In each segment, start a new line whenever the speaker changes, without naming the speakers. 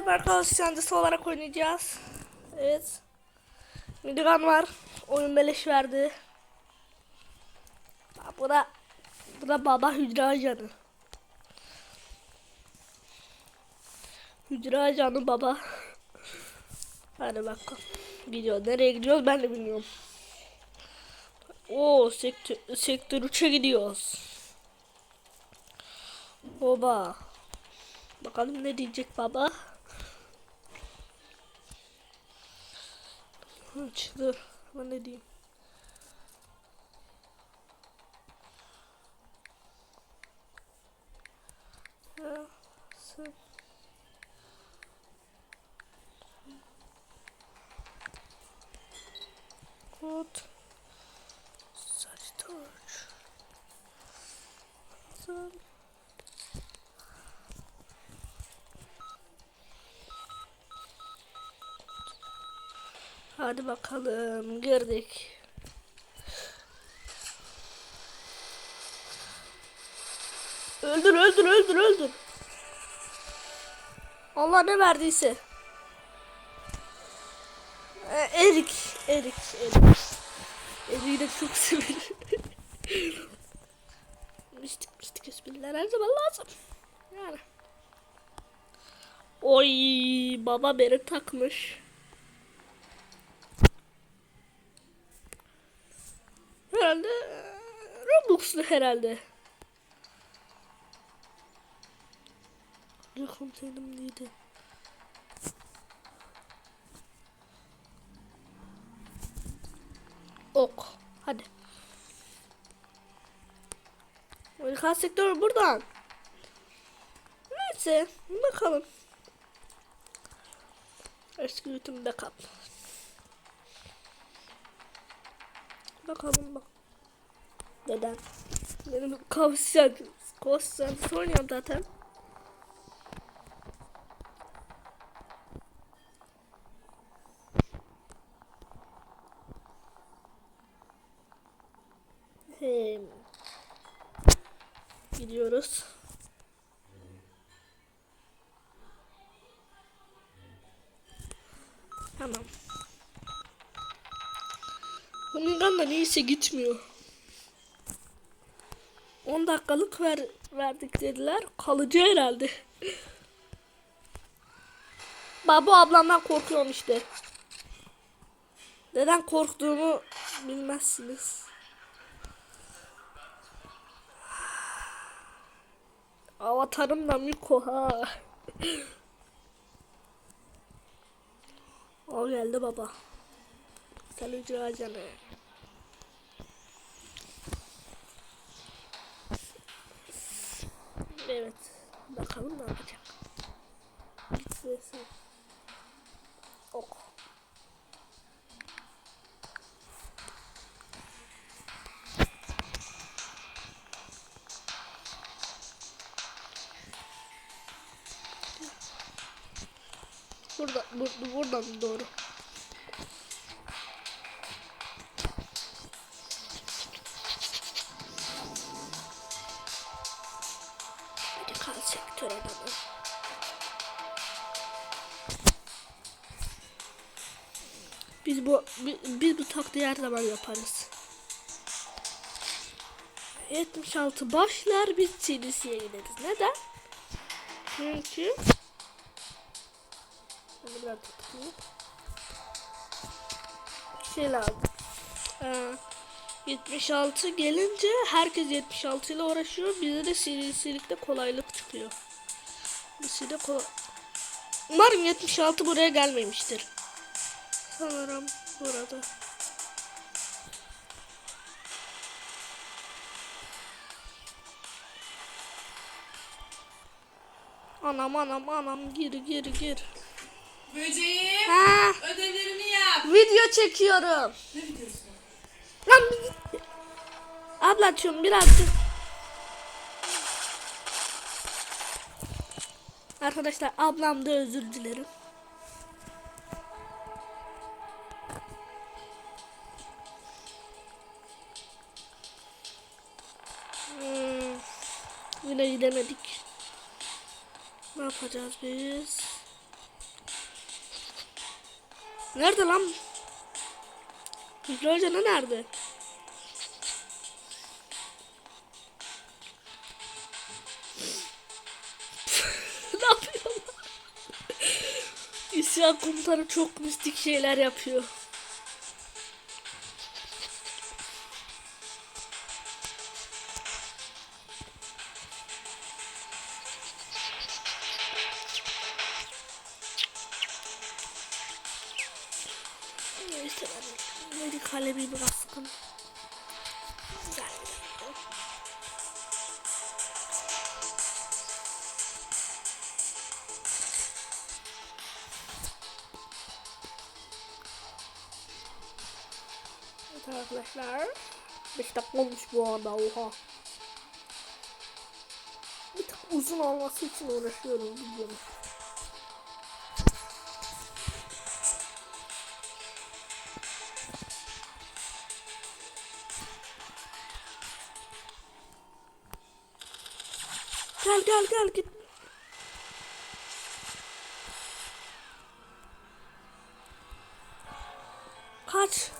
Süper Kaos Yancısı olarak oynayacağız. Evet. Milligan var. Oyun beleş verdi. Bu da bu da baba hücre ajanı. Hücre ajanı baba. Hadi bakalım. Gidiyor. Nereye gidiyoruz ben de bilmiyorum. Oo sektör, sektör 3'e gidiyoruz. Oba. Bakalım ne diyecek baba. Dur. Ben ne diyeyim. Ha, sen- Kod. Saç Hadi bakalım girdik. Öldür öldür öldür öldür. Allah ne verdiyse. Ee, erik erik erik. Eriği de çok severim. mistik mistik espriler her zaman lazım. Yani. Oy baba beni takmış. Herhalde eee, Roblox'lu herhalde. Ne komutanım neydi? Ok. Hadi. Amerikan sektörü buradan. Neyse. Bakalım. Eski YouTube backup. Bakalım bak. Neden? Benim kavşak kostüm oynuyorum zaten. Hem. Gidiyoruz. Tamam. Bundan da neyse gitmiyor. 10 dakikalık ver, verdik dediler. Kalıcı herhalde. Babu ablamdan korkuyorum işte. Neden korktuğumu bilmezsiniz. Avatarım da Miko ha. o geldi baba. Sen ücra canı. Evet. Bakalım ne yapacak. Gitmesin. Ok. Burada, bur buradan doğru. Biz bu bi- biz bu taktiği her zaman yaparız. 76 başlar biz CDC'ye gideriz. Neden? Çünkü biraz. Şey lazım. Ee, 76 gelince herkes 76 ile uğraşıyor. Bize de serisilikte kolaylık çıkıyor. Bize de kolay... Umarım 76 buraya gelmemiştir. Sanırım burada. Anam anam anam gir gir gir.
Böceğim
Ha,
ödevlerini yap.
video çekiyorum.
Ne videosu?
Lan bir git. Ablacığım birazcık. Arkadaşlar ablam da özür dilerim. gidemedik. Ne yapacağız biz? Nerede lan? Hüsnü ne nerede? ne yapıyor? İsyan komutanı çok mistik şeyler yapıyor. Kalemi sıkın. Güzel. Evet arkadaşlar. 5 dakika olmuş bu arada oha. Bir tık uzun olması için uğraşıyorum videonun. Gel gel gel git. Kaç.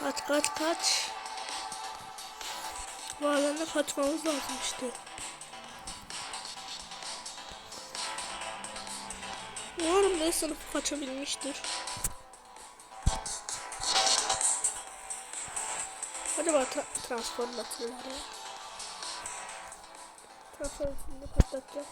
Kaç kaç kaç. Bu alanda kaçmamız lazım işte. Umarım B sınıfı kaçabilmiştir. Acaba tra transformatörleri Transformatörünü patlatacağım.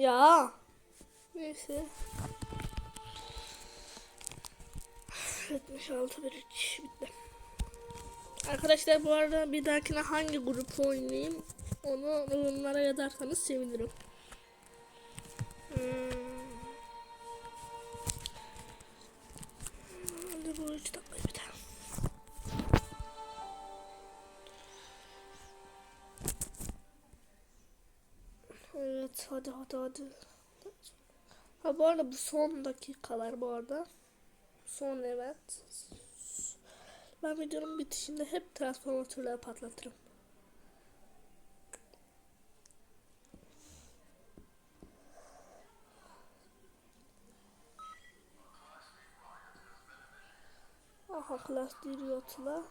Ya. Neyse. 76 bir bitti. Arkadaşlar bu arada bir dahakine hangi grup oynayayım onu yorumlara yazarsanız sevinirim. Hmm. Hadi hadi hadi. Ha bu arada bu son dakikalar bu arada. Son evet. Ben videonun bitişinde hep transformatörleri patlatırım. Aha klas diriyotla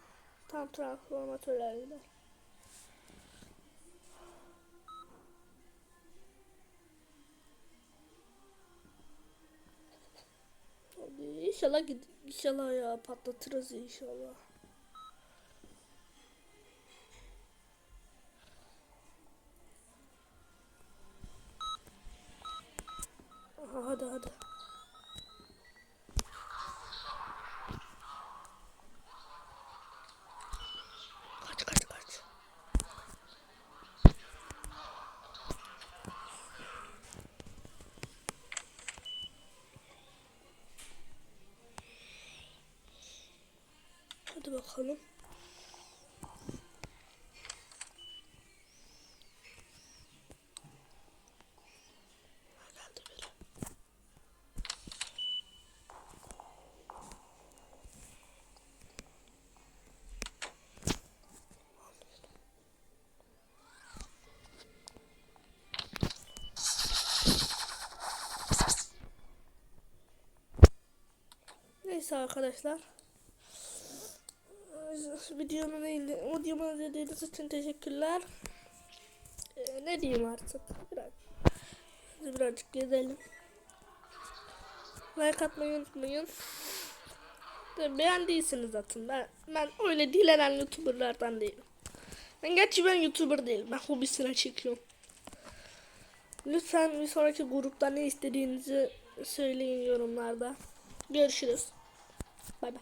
tam transformatörler. İnşallah gid inşallah ya patlatırız inşallah. Aha, hadi hadi. Kaç kaç kaç. Hadi bakalım. Neyse arkadaşlar. Videomu değil, videomu izlediğiniz için teşekkürler. Ee, ne diyeyim artık? Biraz, birazcık gezelim. Like atmayı unutmayın. Beğendiyseniz atın. Ben, ben öyle dilenen youtuberlardan değilim. Ben gerçi ben youtuber değilim. Ben hobisine çekiyorum. Lütfen bir sonraki grupta ne istediğinizi söyleyin yorumlarda. Görüşürüz. Bay bay.